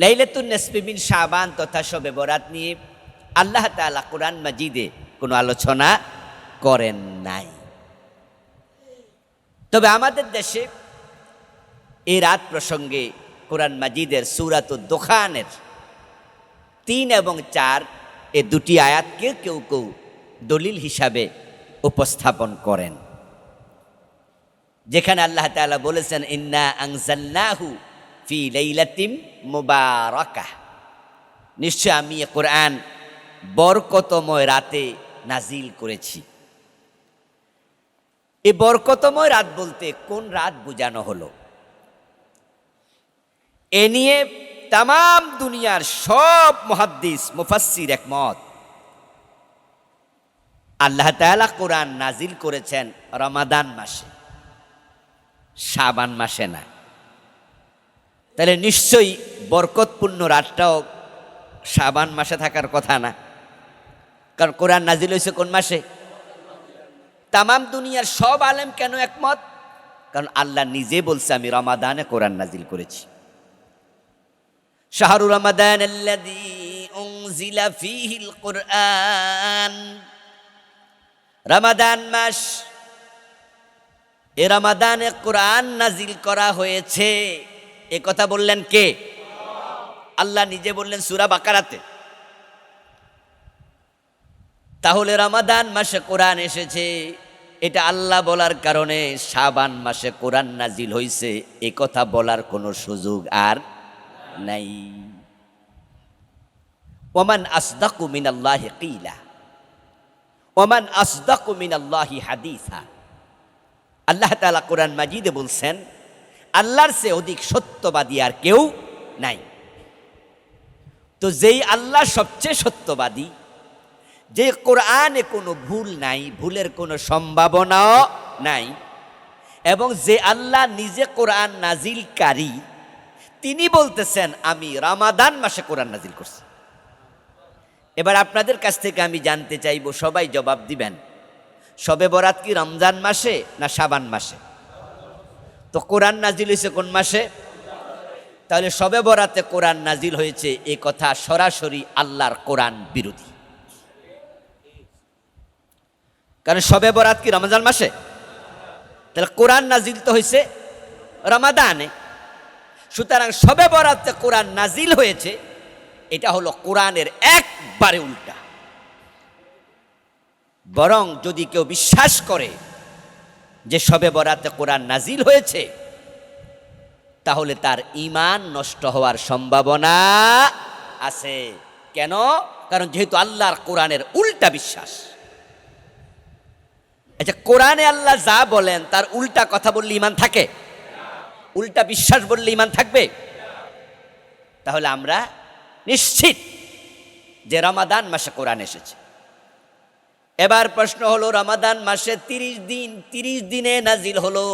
লাইলাতুন নেসপিবিন শাবান তথা শবে বরাত নিয়ে আল্লাহ তাআলা কোরআন মাজিদে কোনো আলোচনা করেন নাই। তবে আমাদের দেশে এই রাত প্রসঙ্গে কোরআন মাজিদের সুরাত দোকানের তিন এবং চার এ দুটি আয়াতকে কেউ কেউ দলিল হিসাবে উপস্থাপন করেন। যেখানে আল্লাহ তাআলা বলেছেন, ইন্না আংজাল্লাহু ফি লাইলাতিম মুবারাকাহ। নিশ্চয় আমি এ কোরআন বরকতময় রাতে নাজিল করেছি। এই বরকতময় রাত বলতে কোন রাত বোঝানো হলো? এ নিয়ে তাম দুনিয়ার সব মহাদ্দিস, মুফাসসির একমত। আল্লাহ তাআলা কোরআন নাজিল করেছেন রমাদান মাসে, শাবান মাসে না। তাহলে নিশ্চয়ই বরকতপূর্ণ রাতটাও শাবান মাসে থাকার কথা না। কারণ কোরআন নাজিল হয়েছে কোন মাসে? তামাম দুনিয়ার সব আলেম কেন একমত? কারণ আল্লাহ নিজে বলছে, আমি রমাদানে কোরআন নাজিল করেছি। শাহরু রমাদান কুরআন। রমাদান মাস, এ রমাদানে কোরআন নাজিল করা হয়েছে। এ কথা বললেন কে? আল্লাহ নিজে বললেন সুরা বাকারাতে। তাহলে রমাদান মাসে কোরআন এসেছে। এটা আল্লাহ বলার কারণে সাবান মাসে কোরআন নাজিল হইছে। এ কথা বলার কোনো সুযোগ আর নাই। ওমান আসদাকু মিনাল্লাহি কিলা। ওমান আসদাকু মিনাল্লাহি হাদিসা। আল্লাহ তালা কোরআন মাজিদে বলছেন আল্লাহর সে অধিক সত্যবাদী আর কেউ নাই। তো যেই আল্লাহ সবচেয়ে সত্যবাদী যে কোরআনে কোনো ভুল নাই, ভুলের কোনো সম্ভাবনাও নাই, এবং যে আল্লাহ নিজে কোরআন নাজিলকারী, তিনি বলতেছেন, আমি রামাদান মাসে কোরআন নাজিল করছি। এবার আপনাদের কাছ থেকে আমি জানতে চাইব, সবাই জবাব দিবেন, সবে বরাত কি রমজান মাসে না সাবান মাসে? তো কোরআন নাজিল হয়েছে কোন মাসে? তাহলে সবে বরাতে কোরআন নাজিল হয়েছে, এ কথা সরাসরি আল্লাহর কোরআন বিরোধী। কারণ সবে বরাত কি রমজান মাসে? তাহলে কোরআন নাজিল তো হয়েছে রমাদানে। সুতরাং সবে বরাতে কোরআন নাজিল হয়েছে, এটা হলো কোরআনের একবারে উল্টা। বরং যদি কেউ বিশ্বাস করে যে সবে বরাতে কোরআন নাজিল হয়েছে, তাহলে তার ইমান নষ্ট হওয়ার সম্ভাবনা আছে। কেন? কারণ যেহেতু আল্লাহর কোরআনের উল্টা বিশ্বাস। আচ্ছা কোরআনে আল্লাহ যা বলেন, তার উল্টা কথা বললে ইমান থাকে? উল্টা বিশ্বাস বললে ইমান থাকবে? তাহলে আমরা নিশ্চিত যে রমাদান মাসে কোরআন এসেছে। এবার প্রশ্ন হলো, রমাদান মাসে তিরিশ দিন, তিরিশ দিনে নাজিল হলো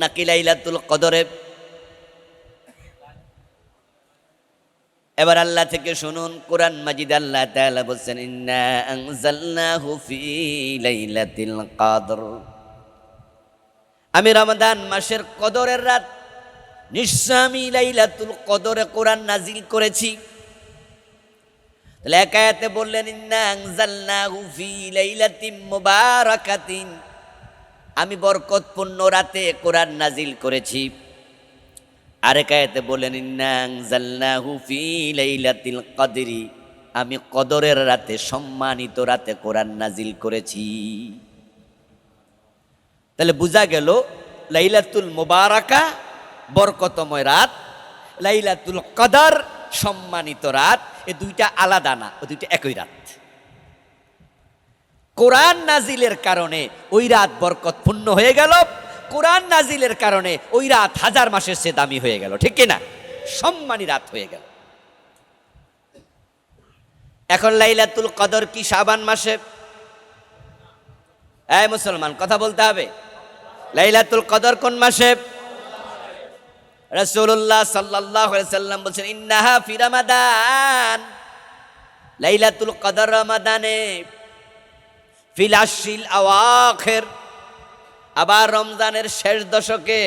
নাকি লাইলাতুল কদরে? এবার আল্লাহ থেকে শুনুন, কোরআন মাজিদ আল্লাহ তাআলা বলছেন, ইন্না আনজালনাহু ফি লাইলাতিল কদর। আমি রমাদান মাসের কদরের রাত নিশ্চয় আমি লাইলাতুল কদরে কোরআন নাজিল করেছি। তাহলে একায়াতে বললেন মুবারাকাতিন। আমি বরকতপূর্ণ রাতে কোরআন নাজিল করেছি। আরেকায়াতে ফি লাইলাতিল কদরি। আমি কদরের রাতে, সম্মানিত রাতে কোরআন নাজিল করেছি। তাহলে বোঝা গেল, লাইলাতুল মুবারাকা বরকতময় রাত, লাইলাতুল কদর সম্মানিত রাত, এ দুইটা আলাদা না, ও দুইটা একই রাত। কোরআন নাজিলের কারণে ওই রাত বরকতপূর্ণ হয়ে গেল, কোরআন নাজিলের কারণে ওই রাত হাজার মাসের সে দামি হয়ে গেল, ঠিক কিনা? সম্মানী রাত হয়ে গেল। এখন লাইলাতুল কদর কি সাবান মাসে? এই মুসলমান, কথা বলতে হবে। লাইলাতুল কদর কোন মাসে? রসুল্লাহ সাল্লাহ সাল্লাম বলছেন, ইন্নাহা ফি রমাদান, লাইলাতুল কদর রমাদানে, ফিল আশিল আওয়াখের, আবার রমজানের শেষ দশকে,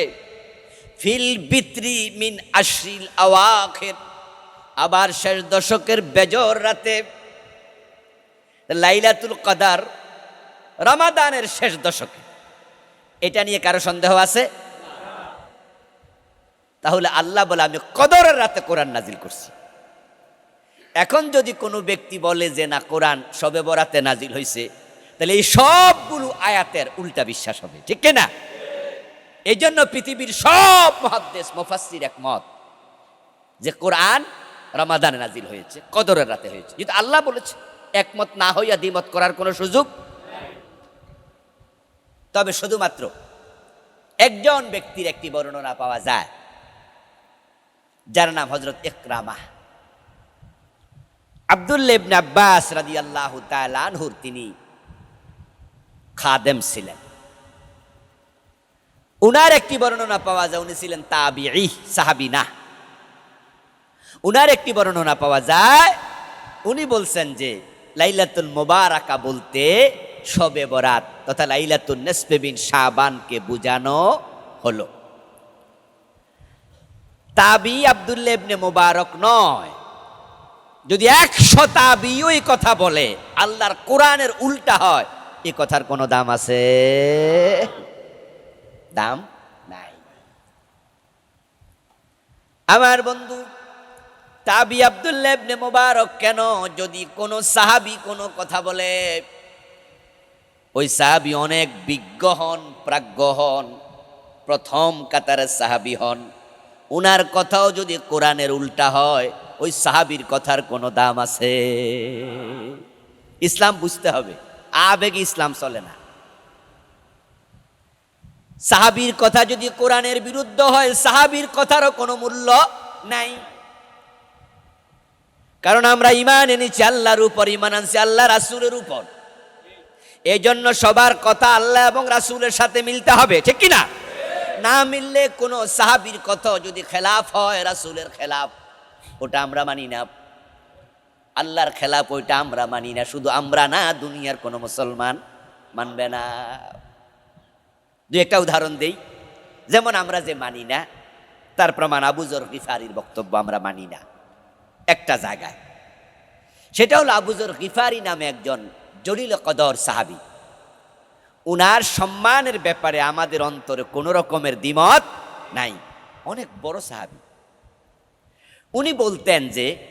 ফিল বিত্রি মিন আশিল আওয়াখের, আবার শেষ দশকের বেজর রাতে, লাইলাতুল কদার রমাদানের শেষ দশকে। এটা নিয়ে কারও সন্দেহ আছে? তাহলে আল্লাহ বলে, আমি কদরের রাতে কোরআন নাজিল করছি। এখন যদি কোনো ব্যক্তি বলে যে, না, কোরআন সবে বরাতে নাজিল হয়েছে তাহলে এই সবগুলো আয়াতের উল্টা বিশ্বাস হবে। ঠিক না এই জন্য পৃথিবীর সব মহাদ্দেশ, মুফাসসির একমত যে, কোরআন রমাদানে নাজিল হয়েছে, কদরের রাতে হয়েছে। কিন্তু আল্লাহ বলেছে, একমত না হইয়া দ্বিমত করার কোনো সুযোগ তবে শুধুমাত্র একজন ব্যক্তির একটি বর্ণনা পাওয়া যায়। যার নাম হজরত ইকরামা। আবদুল্লাহ ইবনে আব্বাস রাদিয়াল্লাহু তাআলা আনহুর তিনি খাদেম ছিলেন। উনার একটি বর্ণনা পাওয়া যায়, উনি ছিলেন তাবিঈ সাহাবী না। উনার একটি বর্ণনা পাওয়া যায়, উনি বলছেন যে লাইলাতুল মোবারাকা বলতে শবে বরাত তথা লাইলাতুল নেসপেবিন শাবানকে বুঝানো হলো। তাবি আবদুল্লাহ ইবনে মোবারক নয়। যদি একশো তাবিও এই কথা বলে, আল্লাহর কোরআনের উল্টা হয়, এ কথার কোনো দাম আছে? দাম নাই। আমার বন্ধু, তাবি আবদুল্লাহ ইবনে মোবারক কেন যদি কোনো সাহাবি কোনো কথা বলে? ওই সাহাবি অনেক বিজ্ঞ হন, প্রাজ্ঞ হন, প্রথম কাতারের সাহাবি হন। উনার কথাও যদি কোরআনের উল্টা হয়, ওই সাহাবির কথার কোনো দাম আছে। ইসলাম বুঝতে হবে, আবেগে ইসলাম চলে না। সাহাবির কথা যদি কোরআনের বিরুদ্ধ হয়, সাহাবির কথারও কোনো মূল্য নাই। কারণ আমরা ইমান এনেছি আল্লাহর উপর ইমান আনছি আল্লাহ রাসুলের উপর। এই জন্য সবার কথা আল্লাহ এবং রাসুলের সাথে মিলতে হবে, ঠিক কি না না মিললে কোনো সাহাবির কথা যদি খেলাফ হয়, রাসুলের খেলাফ, ওটা আমরা মানি না। আল্লাহর খেলাফ ওইটা আমরা মানি না। শুধু আমরা না, দুনিয়ার কোনো মুসলমান মানবে না। দু একটা উদাহরণ দেই। যেমন আমরা যে মানি না, তার প্রমাণ আবুজর গিফারির বক্তব্য আমরা মানি না। একটা জায়গায়। সেটা হলো আবুজর গিফারি নামে একজন জলিল কদর সাহাবি। উনার সম্মানের ব্যাপারে আমাদের অন্তরে কোনো রকমের দ্বিমত নাই। অনেক বড় সাহাবি। উনি বলতেন যে,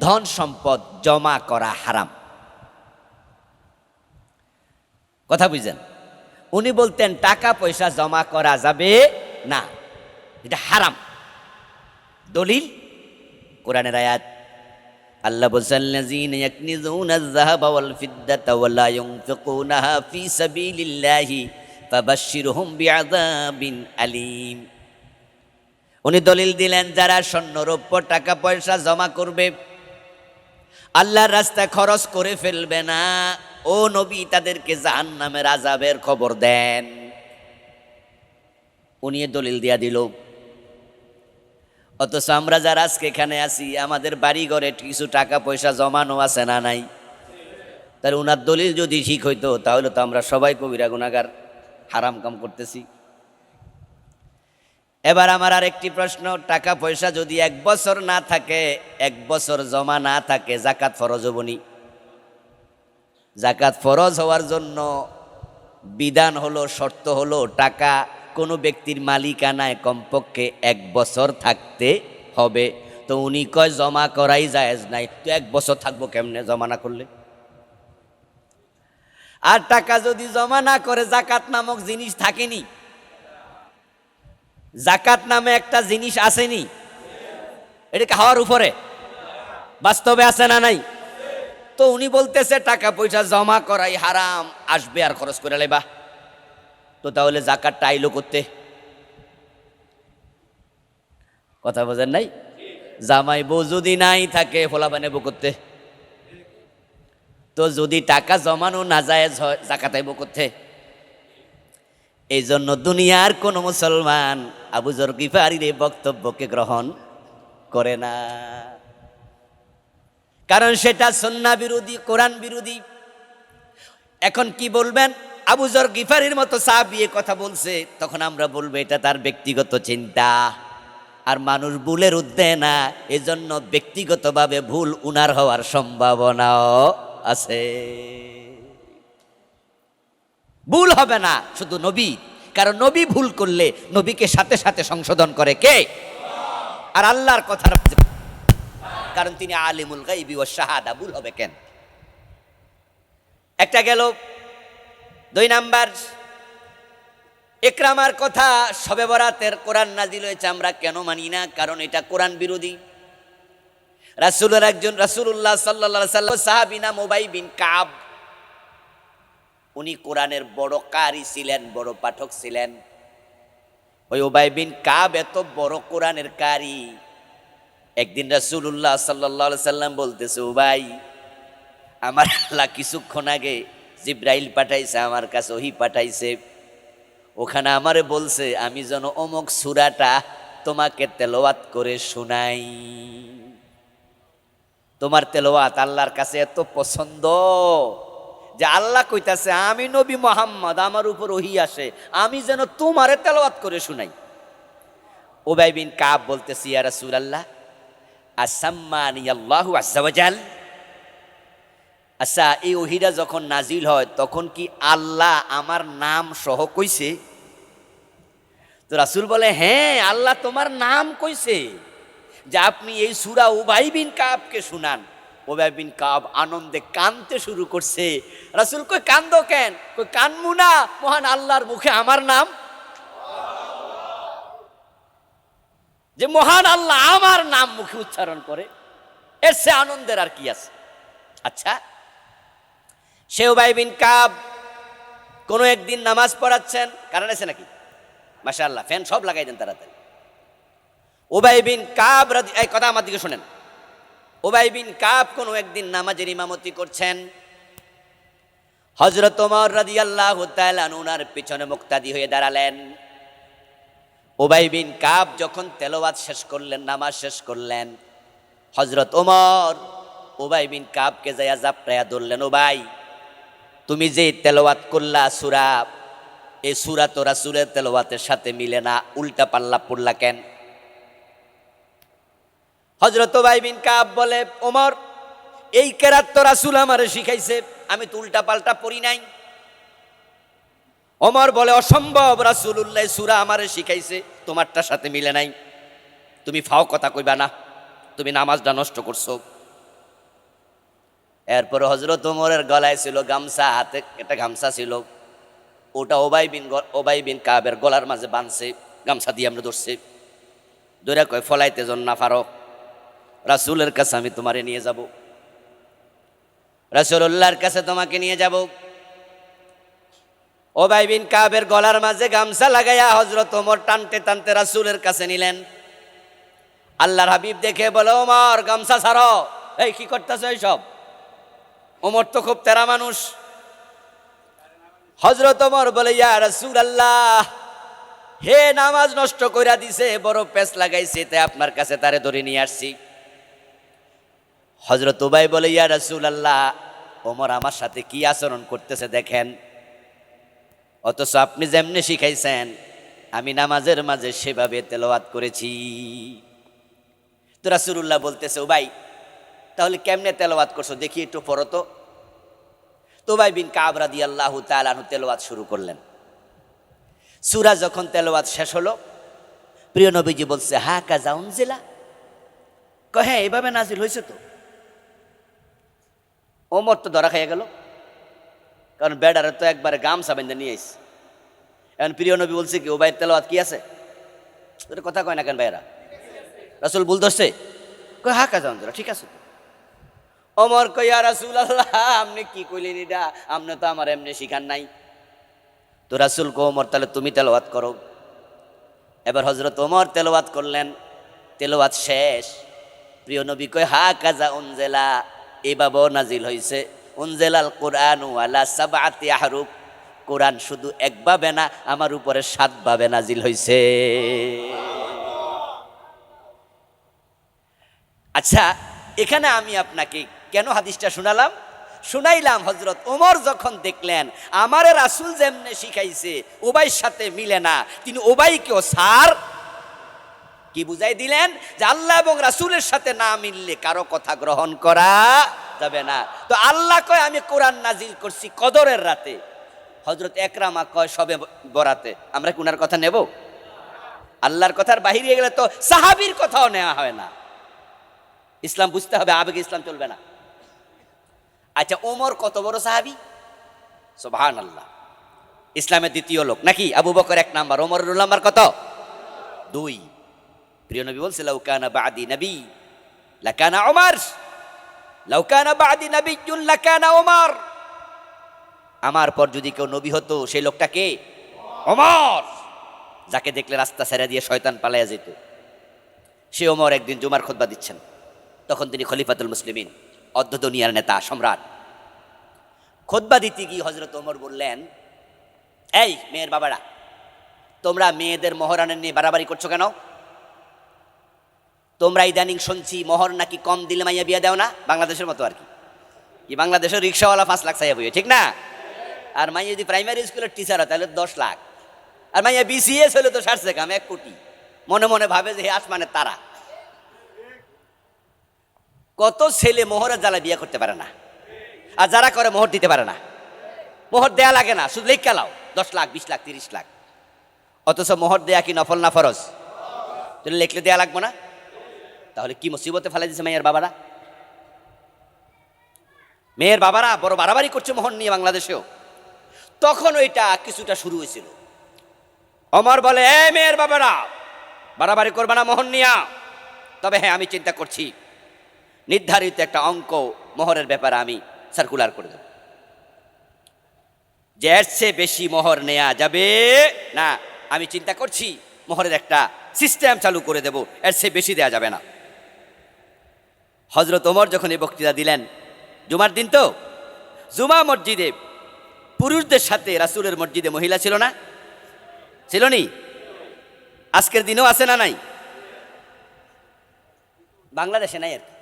ধন সম্পদ জমা করা হারাম। কথা বুঝলেন? উনি বলতেন, টাকা পয়সা জমা করা যাবে না। এটা হারাম। দলিল? কোরআনের আয়াত? আল্লাহ বসাল্লাযীনা ইয়াকনিজুনা আয-যাহাবা ওয়াল ফিদ্দাতা ওয়া লা ইউনফিকুনাহা ফী আলীম। উনি দলিল দিলেন, যারা স্বর্ণ রৌপ্য টাকা পয়সা জমা করবে, আল্লাহর রাস্তা খরচ করে ফেলবে না। ও নবী, তাদেরকে জাহান্নামের আজাবের খবর দেন। উনি দলিল দিয়া দিল। অথচ আমরা যারা আজকে এখানে আছি, আমাদের বাড়ি ঘরে কিছু টাকা পয়সা জমানো আছে না নাই? তাহলে উনার দলিল যদি ঠিক হইতো, তাহলে তো আমরা সবাই কবিরা গুণাগার হারাম কাম করতেছি। এবার আমার আর একটি প্রশ্ন, টাকা পয়সা যদি এক বছর না থাকে, এক বছর জমা না থাকে, জাকাত ফরজ হবনি জাকাত ফরজ হওয়ার জন্য বিধান হলো, শর্ত হলো, টাকা কোনো ব্যক্তির মালিকানায় কমপক্ষে এক বছর থাকতে হবে। তো উনি কয়, জমা করাই জায়েজ নাই। তো এক বছর থাকব কেমনে জমা না করলে? আর টাকা যদি জমা না করে, জাকাত নামক জিনিস থাকেনি? জাকাত নামে একটা জিনিস আসেনি? এটা খাওয়ার উপরে? বাস্তবে আছে না নাই? তো উনি বলতেছে, টাকা পয়সা জমা করাই হারাম, আসবে আর খরচ করে লেবা। তো তাহলে জাকাতটা আইলো করতে? কথা বোঝেন নাই? জামাই বউ যদি নাই থাকে, ফোলা বানাবো করতে? তো যদি টাকা জমানো না যায় জাকাত করতে? এই জন্য দুনিয়ার কোন মুসলমান আবুজর গিফারির এই বক্তব্যকে গ্রহণ করে না। কারণ সেটা সন্না বিরোধী, কোরআন বিরোধী। এখন কি বলবেন? আবুজর গিফারির মতো সাহাবি কথা বলছে, তখন আমরা বলব, এটা তার ব্যক্তিগত চিন্তা। আর মানুষ ভুলের উদ্দে না, এজন্য ব্যক্তিগতভাবে ভুল উনার হওয়ার সম্ভাবনাও আছে। ভুল হবে না, শুধু নবী। কারণ নবী ভুল করলে নবীকে সাথে সাথে সংশোধন করে কে? আর আল্লাহর কথার কারণ তিনি আলিমুল গাইবি ও শাহাদা, ভুল হবে কেন? একটা গেল দুই নাম্বার একরামার কথা সবে বরাতের কোরআন নাজিল হয়েছে, আমরা কেন মানি না? কারণ এটা কোরআন বিরোধী। রাসুলের একজন রাসুল্লাহ সাল্লা সাল্লাম সাহাবিনা মোবাই বিন কাব, উনি কোরআনের বড় কারি ছিলেন, বড় পাঠক ছিলেন। ওই ওবাই বিন কাব এত বড় কোরআনের কারি। একদিন রাসুল্লাহ সাল্লাহ সাল্লাম বলতেছে ওবাই আমার আল্লাহ কিছুক্ষণ আগে জিব্রাইল পাঠাইছে, আমার কাছে ওহি পাঠাইছে। ওখানে আমারে বলছে, আমি যেন অমুক সুরাটা তোমাকে তেলোয়াত করে শোনাই। তোমার তেলোয়াত আল্লাহর কাছে এত পছন্দ যে আল্লাহ কইতাছে, আমি নবী মোহাম্মদ, আমার উপর ওহি আসে, আমি যেন তোমারে তেলোয়াত করে শুনাই। ওবাই বিন কাব বলতেছি, ইয়া রাসূলুল্লাহ আসাম্মানি আল্লাহু আজ্জাওয়াজাল আচ্ছা এই ওহিটা যখন নাজিল হয়, তখন কি আল্লাহ আমার নাম সহ কইছে? তো রাসুল বলে হ্যাঁ আল্লাহ তোমার নাম কইছে। যে আপনি এই সুরা উবাই বিন কাবকে শুনান। ওবাই বিন কাব আনন্দে কানতে শুরু করছে। রাসুল কই, কান্দ কেন? কই, কানমু না, মহান আল্লাহর মুখে আমার নাম। যে মহান আল্লাহ আমার নাম মুখে উচ্চারণ করে। এর সে আনন্দের আর কি আছে? আচ্ছা সেও ভাই বিন কাব কোনো একদিন নামাজ পড়াচ্ছেন, কারণ আছে নাকি? মাশাআল্লাহ, ফ্যান সব লাগাই দেন তাড়াতাড়ি ওবাই বিন কাব এই কথা আমার দিকে শোনেন। ওবাই বিন কাব কোনো একদিন নামাজের ইমামতি করছেন। হজরত ওমর রাদি আল্লাহ ওনার পিছনে মুক্তাদি হয়ে দাঁড়ালেন। ওবাই বিন কাব যখন তেলাওয়াত শেষ করলেন, নামাজ শেষ করলেন হজরত ওমর ওবাই বিন কাবকে যাইয়া জাপটাইয়া ধরলেন, ওবাই তুমি যে তেলাওয়াত করলা সুরা এই সুরা তো রাসুলের তেলাওয়াতের সাথে মিলে না, উল্টা পাল্লা পড়লা কেন? হজরত ওবাই বিন কাব বলে, ওমর, এই কেরাত তো রাসুল আমারে শিখাইছে, আমি তো উল্টা পাল্টা পড়ি নাই। অমর বলে, অসম্ভব রাসুল্লাহ সুরা আমারে শিখাইছে, তোমারটার সাথে মিলে নাই। তুমি ফাও কথা কইবা না, তুমি নামাজটা নষ্ট করছ। এরপর হজরত ওমরের গলায় ছিল গামছা, হাতে একটা গামছা ছিল। ওটা ওবাই বিন ওবাই বিন কাবের গলার মাঝে বাঁধছে গামছা দিয়ে আমরা ধরছে। ধরে কয়, ফলাইতে জন না পারো। রাসুলের কাছে আমি তোমারে নিয়ে যাব। রাসুল্লাহর কাছে তোমাকে নিয়ে যাব। ওবাই বিন কাবের গলার মাঝে গামছা লাগাইয়া হজরত ওমর টানতে টানতে রাসুলের কাছে নিলেন। আল্লাহর হাবিব দেখে বলে, ওমর, গামছা ছাড়ো। এই, কি করতেছ সব ওমর তো খুব তেরা মানুষ। হজরত ওমর বলে, ইয়া রাসূল আল্লাহ হে নামাজ নষ্ট কইরা দিছে, বড় পেস লাগাইছে, তাই আপনার কাছে তারে ধরে নিয়ে আসছি। হজরত উবাই বলে, ইয়া রাসূল আল্লাহ ওমর আমার সাথে কি আচরণ করতেছে দেখেন। অথচ আপনি যেমনি শিখাইছেন, আমি নামাজের মাঝে সেভাবে তেলাওয়াত করেছি। তো রাসূলুল্লাহ বলতেছে ভাই তাহলে কেমনে তেলাওয়াত করছ? দেখি একটু পড়ো তো। তো ভাই বিন কাবরা দিয়ে আল্লাহ তালানু তেলাওয়াত শুরু করলেন। সুরা যখন তেলাওয়াত শেষ হলো, প্রিয় নবীজি বলছে হা কাজা উনজিলা? কয় হ্যাঁ এভাবে নাজিল হয়েছে তো। ওমর তো ধরা খাইয়া গেল। কারণ বেডারে তো একবারে গামছা বেঁধে নিয়ে আইস এখন প্রিয় নবী বলছে কি ও ভাইয়ের তেলাওয়াত কি আছে? তোর কথা কয় না কেন ভাইয়েরা? রাসুল ভুল ধরছে? কই হা কাজা উনজিলা, ঠিক আছে অমর কইয়া রাসুল আল্লাহ আপনি কি কইলেন এটা? আপনি তো আমার এমনি শিখান নাই। তো রাসুল কো ওমর তাহলে তুমি তেলাওয়াত করো। এবার হজরত ওমর তেলাওয়াত করলেন। তেলাওয়াত শেষ। প্রিয় নবী কয়, হা কাজা উনজেলা? এভাবেও নাজিল হয়েছে উনজেলাল কোরআন ওয়ালা সাবাতি আহরুফ কোরআন শুধু এক একভাবে না, আমার উপরে সাত সাতভাবে নাজিল হয়েছে আচ্ছা এখানে আমি আপনাকে কেন হাদিসটা শোনালাম? শুনাইলাম হজরত ওমর যখন দেখলেন, আমারে রাসুল যেমনে শিখাইছে ওবাইর সাথে মিলে না, তিনি ওবাইকেও সার কি বুঝাই দিলেন? যে আল্লাহ এবং রাসূলের সাথে না মিললে কারও কথা গ্রহণ করা যাবে না। তো আল্লাহ কয়, আমি কোরআন নাজিল করছি কদরের রাতে। হজরত একরামা কয়, সবে বরাতে। আমরা কি উনার কথা নেব? আল্লাহর কথার বাহিরে গেলে তো সাহাবীর কথাও নেওয়া হয় না। ইসলাম বুঝতে হবে, আবেগে ইসলাম চলবে না। আচ্ছা ওমর কত বড় সাহাবি? সোভান আল্লাহ ইসলামের দ্বিতীয় লোক। নাকি? আবু বকর এক নাম্বার ওমর নাম্বার কত? দুই। প্রিয় নবী বলছে লাউকানা বাদি নবী লাকানা ওমর লাউকানা বাদি নবী লাকানা ওমর আমার পর যদি কেউ নবী হতো, সেই লোকটা কে? ওমর যাকে দেখলে রাস্তা ছেড়ে দিয়ে শয়তান পালাইয়া যেত। সে ওমর একদিন জুমার খোদবা দিচ্ছেন। তখন তিনি খলিফাতুল মুসলিমিন। অর্ধ দুনিয়ার নেতা, সম্রাট। খোদবা দিতে গিয়ে হজরত ওমর বললেন, এই মেয়ের বাবারা, তোমরা মেয়েদের মহরানের নিয়ে বাড়াবাড়ি করছ কেন? তোমরা ইদানিং শুনছি মোহর নাকি কম দিলে মাইয়া বিয়ে দেও না, বাংলাদেশের মতো আর কি। কি বাংলাদেশের রিক্সাওয়ালা পাঁচ লাখ চাইয়া বইয়ে ঠিক না? আর মাইয়া যদি প্রাইমারি স্কুলের টিচার হয়, তাহলে দশ লাখ। আর মাইয়া বিসিএস হলে তো সারছে কাম এক কোটি। মনে মনে ভাবে যে আসমানের তারা। কত ছেলে মোহরের জ্বালা বিয়ে করতে পারে না। আর যারা করে, মোহর দিতে পারে না। মোহর দেয়া লাগে না, শুধু লেখা লাও, দশ লাখ, বিশ লাখ, তিরিশ লাখ। অথচ মোহর দেয়া কি নফল না ফরজ? তাহলে লেখলে দেয়া লাগবো না? তাহলে কি মুসিবতে ফেলে দিছে মেয়ের বাবারা? মেয়ের বাবারা বড় বাড়াবাড়ি করছে মোহন নিয়ে বাংলাদেশেও। তখন ওইটা কিছুটা শুরু হয়েছিল। অমর বলে এ মেয়ের বাবারা, বাড়াবাড়ি করবে না মোহন নিয়া। তবে হ্যাঁ আমি চিন্তা করছি নির্ধারিত একটা অঙ্ক মোহরের ব্যাপারে আমি সার্কুলার করে দেব। যে এর চেয়ে বেশি মোহর নেওয়া যাবে, না, আমি চিন্তা করছি মোহরের একটা সিস্টেম চালু করে দেব, এর চেয়ে বেশি দেওয়া যাবে না। হজরত ওমর যখন এই বক্তৃতা দিলেন, জুমার দিন তো? জুমা মসজিদে পুরুষদের সাথে রাসুলের মসজিদে মহিলা ছিল না? ছিল নি? আজকের দিনেও আছে না নাই? বাংলাদেশে নাই আর কি।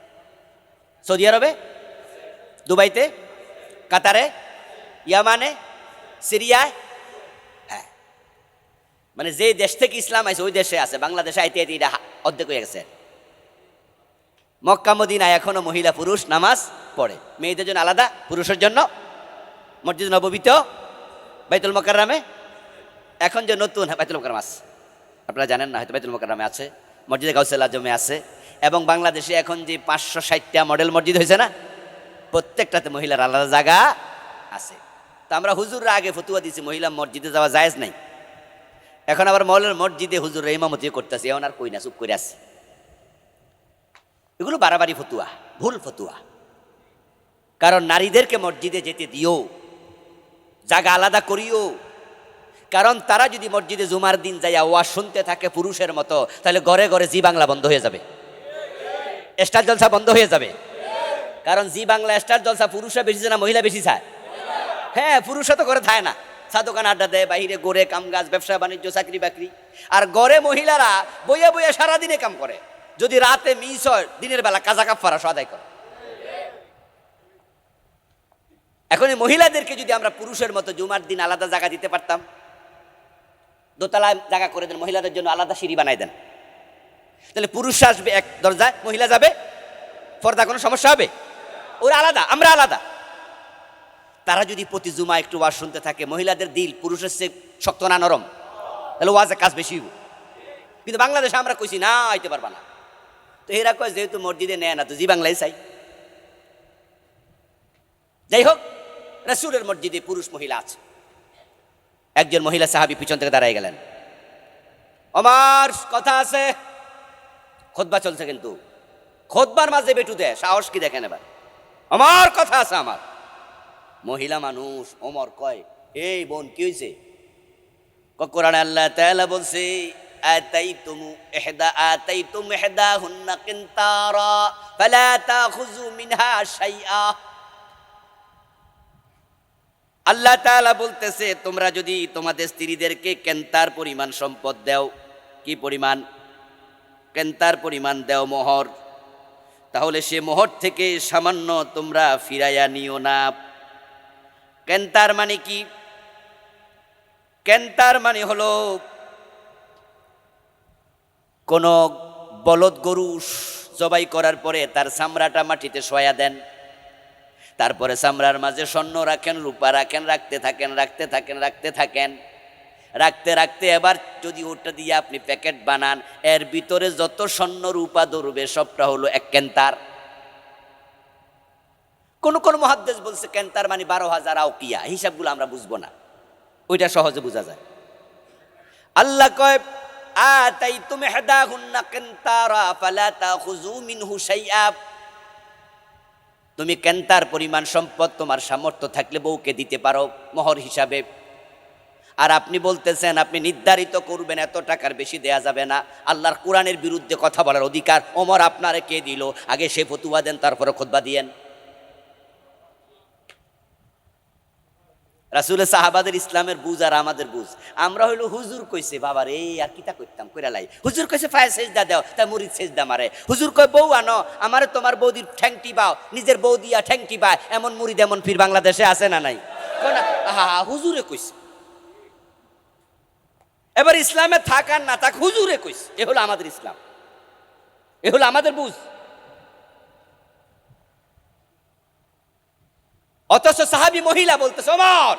সৌদি আরবে? দুবাইতে? কাতারে? ইয়ামানে? সিরিয়ায়? হ্যাঁ। মানে যে দেশ থেকে ইসলাম আছে ওই দেশে আছে। বাংলাদেশে আইতে আইতে এটা অর্ধেক হয়ে গেছে। মক্কা মদিনায় এখনও মহিলা পুরুষ নামাজ পড়ে। মেয়েদের জন্য আলাদা পুরুষের জন্য। মসজিদ নববীতেও বাইতুল মকাররামে। এখন যে নতুন হ্যাঁ, বাইতুল মকাররাম আছে। আপনারা জানেন না হয়তো বাইতুল মকাররামে আছে। মসজিদে গাউসেল আজমে আছে। এবং বাংলাদেশে এখন যে পাঁচশো ষাটটা মডেল মসজিদ হয়েছে না, প্রত্যেকটাতে মহিলার আলাদা জায়গা আছে। তো আমরা হুজুররা আগে ফতুয়া দিয়েছি, মহিলা মসজিদে যাওয়া জায়েজ নাই। এখন আবার মহলের মসজিদে হুজুররা ইমামতি করতেছে এমন আর কই না, চুপ করে আছে। এগুলো বাড়াবাড়ি ফতুয়া, ভুল ফতুয়া। কারণ নারীদেরকে মসজিদে যেতে দিও, জায়গা আলাদা করিও। কারণ তারা যদি মসজিদে জুমার দিন যাইয়া ওয়া শুনতে থাকে পুরুষের মতো, তাহলে ঘরে ঘরে জি বাংলা বন্ধ হয়ে যাবে। স্টার জলসা বন্ধ হয়ে যাবে। কারণ জি বাংলা স্টার জলসা পুরুষরা বেশি না, মহিলা বেশি চায় হ্যাঁ পুরুষরা তো করে থাকে না। চা দোকান আড্ডা দেয়, বাইরে গোরে কাম গাছ ব্যবসা, বাণিজ্য, চাকরি বাকরি। আর গড়ে মহিলারা বইয়া বইয়া সারাদিনে কাম করে। যদি রাতে মিস হয়, দিনের বেলা কাজা কাপড়া সদাই করে। এখন এই মহিলাদেরকে যদি আমরা পুরুষের মতো জুমার দিন আলাদা জায়গা দিতে পারতাম, দোতলায় জায়গা করে দেন, মহিলাদের জন্য আলাদা সিঁড়ি বানাই দেন। তাহলে পুরুষ আসবে এক দরজায়, মহিলা যাবে, পর্দা কোনো সমস্যা হবে? ওরা আলাদা, আমরা আলাদা। তারা যদি প্রতি জুমা একটু ওয়াজ শুনতে থাকে, মহিলাদের দিল পুরুষের চেয়ে শক্ত না নরম, তাহলে ওয়াজের কাজ বেশি হইব। কিন্তু বাংলাদেশে আমরা কইছি, না, আইতে পারবা না। তো এরা কয়, যেহেতু মসজিদে নেয় না, তো জি বাংলায় চাই। যাই হোক, রাসুলের মসজিদে পুরুষ, মহিলা আছে। একজন মহিলা সাহাবি পিছন থেকে দাঁড়ায় গেলেন। আমার কথা আছে? খোদবা চলছে কিন্তু। খোদবার মাঝে বেটু দেয় সাহস কি দেখেন এবার? আমার কথা আছে আমার। মহিলা মানুষ, ওমর কয়, এই বোন, কি হয়েছে কোরআন আল্লাহ তাআলা বলছে, আতাইতুম ইহদা, আতাইতুম ইহদাহুন্না কিনতারা, ফালা তাখুযু মিনহা শাইআ। আল্লাহ তাআলা বলতেছে, তোমরা যদি তোমাদের স্ত্রীদেরকে কেন্তার পরিমাণ সম্পদ দাও, কি পরিমাণ? কেন্তার পরিমাণ দেও মোহর। তাহলে সে মোহর থেকে সামান্য তোমরা ফিরাইয়া নিও না। কেন্তার মানে কি? কেন্তার মানে হলো, কোনো বলদ গরু জবাই করার পরে তার চামড়াটা মাটিতে শোয়া দেন। তারপরে চামড়ার মাঝে স্বর্ণ রাখেন, রূপা রাখেন, রাখতে থাকেন রাখতে থাকেন রাখতে থাকেন। রাখতে রাখতে এবার যদি ওটা দিয়ে আপনি প্যাকেট বানান, এর ভিতরে যত স্বর্ণ রূপা ধরবে, সবটা হলো এক কেন্তার। কোন কোন মহাদ্দেশ বলছে কেন্তার মানে বারো হাজার আউকিয়া, হিসাবগুলো আমরা বুঝব না। ওইটা সহজে বোঝা যায়। আল্লাহ কয় আতাই তুমি হেদা হুন্না কেন্তারা, ফালা তাখুযু মিনহু তুমি কেন্তার পরিমাণ সম্পদ, তোমার সামর্থ্য থাকলে বউকে দিতে পারো, মোহর হিসাবে। আর আপনি বলতেছেন আপনি নির্ধারিত করবেন এত টাকার বেশি দেয়া যাবে না। আল্লাহর কোরআনের বিরুদ্ধে কথা বলার অধিকার ওমর আপনারে কে দিল? আগে সে ফতুয়া দেন তারপরে খোদবা দিয়েন। রাসুল সাহাবাদের ইসলামের বুঝ আর আমাদের বুঝ। আমরা হইল হুজুর কইছে বাবার এই আর কিতা করতাম? কইরা লাই। হুজুর কইছে ফায়ার সেজদা দাও। তা মুরিদ সেজদা মারে। হুজুর কয় বউ আনো আমারে তোমার বৌদির ঠ্যাংটি বাও নিজের বউ দিয়া ঠ্যাংটি বা এমন মুরিদ এমন ফির বাংলাদেশে আছে না নাই? না, আহা হুজুরে কইছে। এবার ইসলামে থাক আর না থাক হুজুরে কইস এ হলো আমাদের ইসলাম। এ হলো আমাদের বুঝ। অথচ সাহাবি মহিলা বলতেছে, ওমর,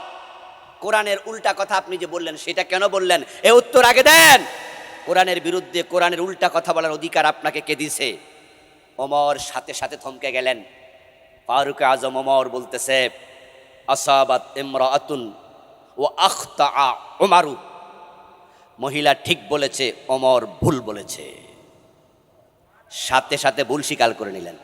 কোরআনের উল্টা কথা আপনি যে বললেন, সেটা কেন বললেন? এ উত্তর আগে দেন। কোরআনের বিরুদ্ধে কোরআনের উল্টা কথা বলার অধিকার আপনাকে কে দিছে? ওমর সাথে সাথে থমকে গেলেন। ফারুক আজম ওমর বলতেছে, আসাবাত ইমরাতুন ও আখতা ওমারু মহিলা ঠিক বলেছে, অমর ভুল বলেছে। সাথে সাথে ভুল স্বীকার করে নিলেন।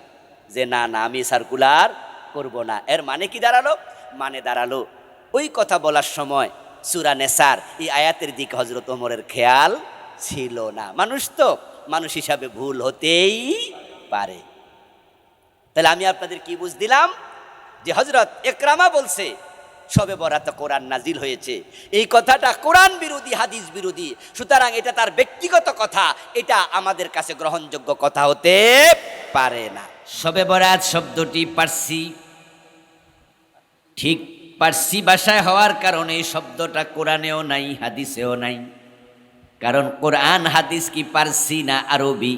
যে না না, আমি সার্কুলার করব না। এর মানে কি দাঁড়াল? মানে দাঁড়াল ওই কথা বলার সময় সুরা নেসার, এই আয়াতের দিকে হজরত ওমরের খেয়াল ছিল না। মানুষ তো, মানুষ হিসাবে ভুল হতেই পারে। তাহলে আমি আপনাদের কি বুঝ দিলাম? যে হজরত একরামা বলছে সবে বরাত কোরআন নাজিল হয়েছে। এই কথাটা কোরআন বিরোধী, হাদিস বিরোধী। সুতরাং এটা তার ব্যক্তিগত কথা, এটা আমাদের কাছে গ্রহণযোগ্য কথা হতে পারে না। সবে বরাত শব্দটি পার্সি, ঠিক পার্সি ভাষায় হওয়ার কারণে এই শব্দটা কোরআনেও নাই, হাদিসেও নাই। কারণ কোরআন হাদিস কি পার্সি না আরবি?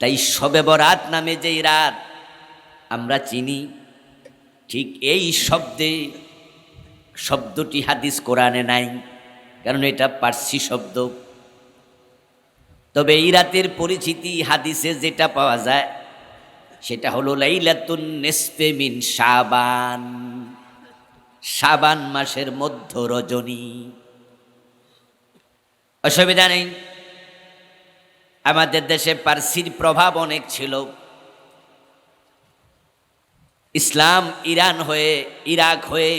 তাই সবে বরাত নামে যেই রাত আমরা চিনি ঠিক এই শব্দে, শব্দটি হাদিস কোরআনে নাই, কারণ এটা পার্সি শব্দ। তবে এই রাতের পরিচিতি হাদিসে যেটা পাওয়া যায়, সেটা হলো লাইলাতুন নেসফে মিন শাবান। শাবান মাসের মধ্য রজনী। অসুবিধা নেই। আমাদের দেশে পার্সির প্রভাব অনেক ছিল। ইসলাম ইরান হয়ে, ইরাক হয়ে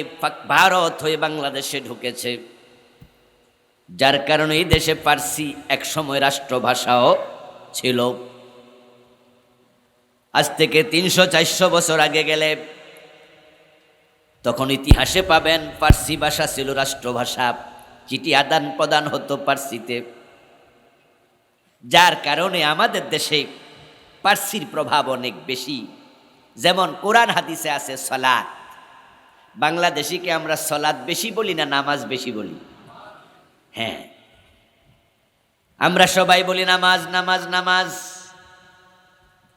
ভারত হয়ে বাংলাদেশে ঢুকেছে। যার কারণে এই দেশে পার্সি একসময় রাষ্ট্রভাষাও ছিল। আজ থেকে তিনশো চারশো বছর আগে গেলে তখন ইতিহাসে পাবেন পার্সি ভাষা ছিল রাষ্ট্রভাষা। চিঠি আদান প্রদান হতো পার্সিতে। যার কারণে আমাদের দেশে পার্সির প্রভাব অনেক বেশি। যেমন কোরআন হাদিসে আছে সলাদ বাংলাদেশিকে আমরা সলাদ বেশি বলি না নামাজ বেশি বলি? হ্যাঁ। আমরা সবাই বলি নামাজ নামাজ নামাজ।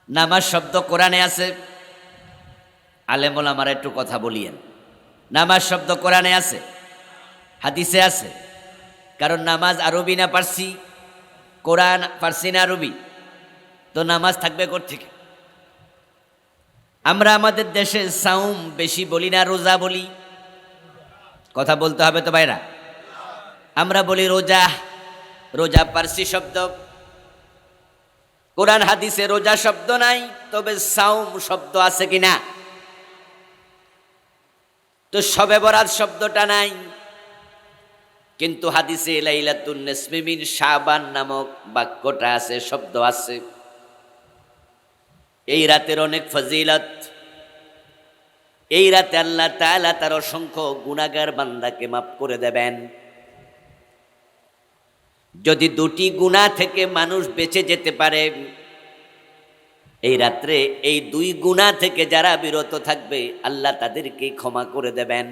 নামাজ শব্দ কোরআনে আছে। আলেমল আমার একটু কথা বলিয়েন। নামাজ শব্দ কোরআনে আছে? হাদিসে আছে। কারণ নামাজ আরবি না পার্সি? কোরআন, পার্সি না আরবি? তো নামাজ থাকবে থেকে আমরা আমাদের দেশে সাউম বেশি বলি না, রোজা বলি। কথা বলতে হবে তো ভাইরা? আমরা বলি রোজা রোজা পার্সি শব্দ। কোরআন, হাদিসে রোজা শব্দ নাই, তবে সাউম শব্দ আছে কি না তো সবে বরাত শব্দটা নাই, কিন্তু হাদিসে লাইলাতুন নেসমিমিন শাবান নামক বাক্যটা আছে, শব্দ আছে। এই রাতের অনেক ফজিলত। এই রাতে আল্লাহ তাআলা তার অসংখ্য গুণাগার বান্দাকে মাফ করে দেবেন। যদি দুটি গুণা থেকে মানুষ বেঁচে যেতে পারে, এই রাত্রে এই দুই গুণা থেকে যারা বিরত থাকবে, আল্লাহ তাদেরকে ক্ষমা করে দেবেন।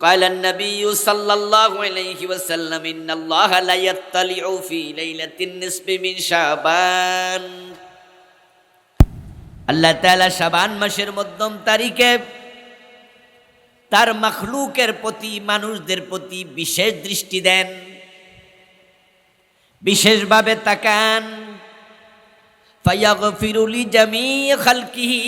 قال النبي صلى الله عليه وسلم إن الله لا يطلع في ليلة النصف من شعبان আল্লাহ তাআলা শাবান মাসের মধ্যম তারিখে তার মখলুকের প্রতি মানুষদের প্রতি বিশেষ দৃষ্টি দেন বিশেষভাবে তাকান ফায়াগফিরুলি জামি খালকিহি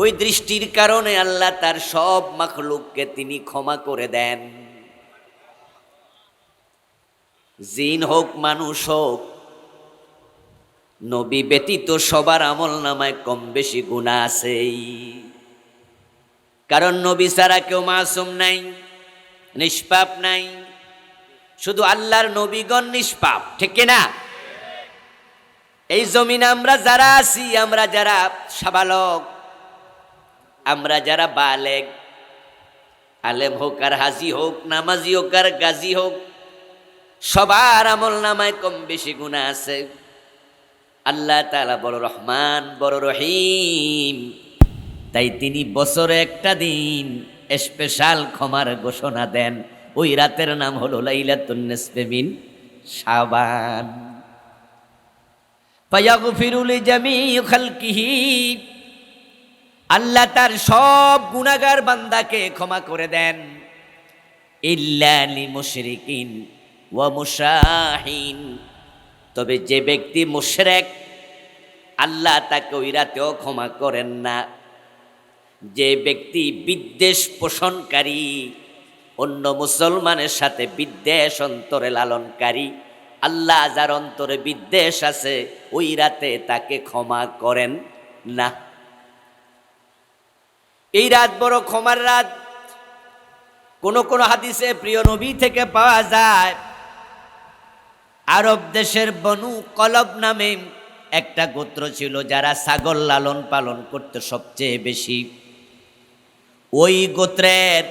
ওই দৃষ্টির কারণে আল্লাহ তার সব মখলুককে তিনি ক্ষমা করে দেন। জিন হোক, মানুষ হোক, নবী ব্যতীত সবার আমল নামায় কম বেশি গুণা আছেই। কারণ নবী ছাড়া কেউ মাসুম নাই, নিষ্পাপ নাই। শুধু আল্লাহর নবীগণ নিষ্পাপ, ঠিক না এই জমিনে আমরা যারা আছি, আমরা যারা সাবালক আমরা যারা বালেগ, আলেম হোক আর হাজি হোক, নামাজি হোক আর গাজী হোক, সবার আমল নামায় কম বেশি গুণা আছে। আল্লাহ তাআলা বড় রহমান, বড় রহিম। তাই তিনি বছরে একটা দিন স্পেশাল ক্ষমার ঘোষণা দেন। ওই রাতের নাম হলো লাইলাতুন নিসফে মিন শাবান। ফায়াগফিরু লিজামিই খালকিহি। আল্লাহ তার সব গুণাগার বান্দাকে ক্ষমা করে দেন। ইল্লা লিমুশরিকিন ওয়া মুশাহিন। তবে যে ব্যক্তি মুশরেক, আল্লাহ তাকে ওই রাতেও ক্ষমা করেন না। যে ব্যক্তি বিদ্বেষ পোষণকারী, অন্য মুসলমানের সাথে বিদ্বেষ অন্তরে লালনকারী, আল্লাহ যার অন্তরে বিদ্বেষ আছে, ওই রাতে তাকে ক্ষমা করেন না। এই রাত বড় ক্ষমার রাত। কোন কোন হাদিসে প্রিয় নবী থেকে পাওয়া যায়, আরব দেশের বনু কলব নামে একটা গোত্র ছিল যারা ছাগল লালন পালন করতে সবচেয়ে বেশি। ওই গোত্রের,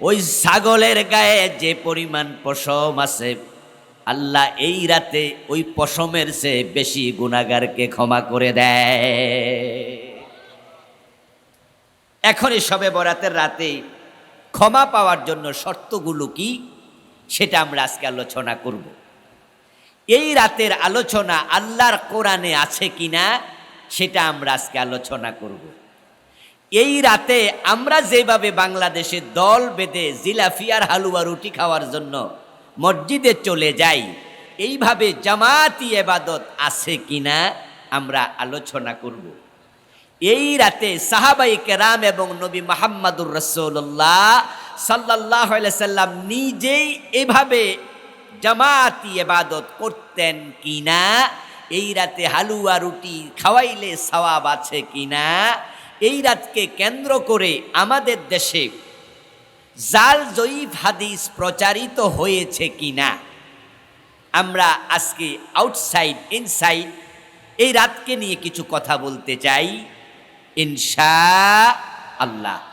ওই ছাগলের গায়ে যে পরিমাণ পশম আছে, আল্লাহ এই রাতে ওই পশমের চেয়ে বেশি গুণাগারকে ক্ষমা করে দেয়। এখনই সবে বরাতের রাতে ক্ষমা পাওয়ার জন্য শর্তগুলো কি সেটা আমরা আজকে আলোচনা করব। এই রাতের আলোচনা আল্লাহর কোরআনে আছে কি না সেটা আমরা আজকে আলোচনা করব। এই রাতে আমরা যেভাবে বাংলাদেশে দল বেঁধে জিলাফিয়ার হালুয়া রুটি খাওয়ার জন্য মসজিদে চলে যাই, এইভাবে জামাতি এবাদত আছে কিনা আমরা আলোচনা করব। এই রাতে সাহাবাই কেরাম এবং নবী মাহাম্মাদুর রসৌল্লাহ সাল্লাহ সাল্লাম নিজেই এভাবে জামাতি এবাদত করতেন কিনা? এই রাতে হালুয়া রুটি খাওয়াইলে সওয়াব আছে কিনা? এই রাতকে কেন্দ্র করে আমাদের দেশে জাল জয়ীফ হাদিস প্রচারিত হয়েছে কিনা? আমরা আজকে আউটসাইড ইনসাইড এই রাতকে নিয়ে কিছু কথা বলতে চাই। ইনশা আল্লাহ।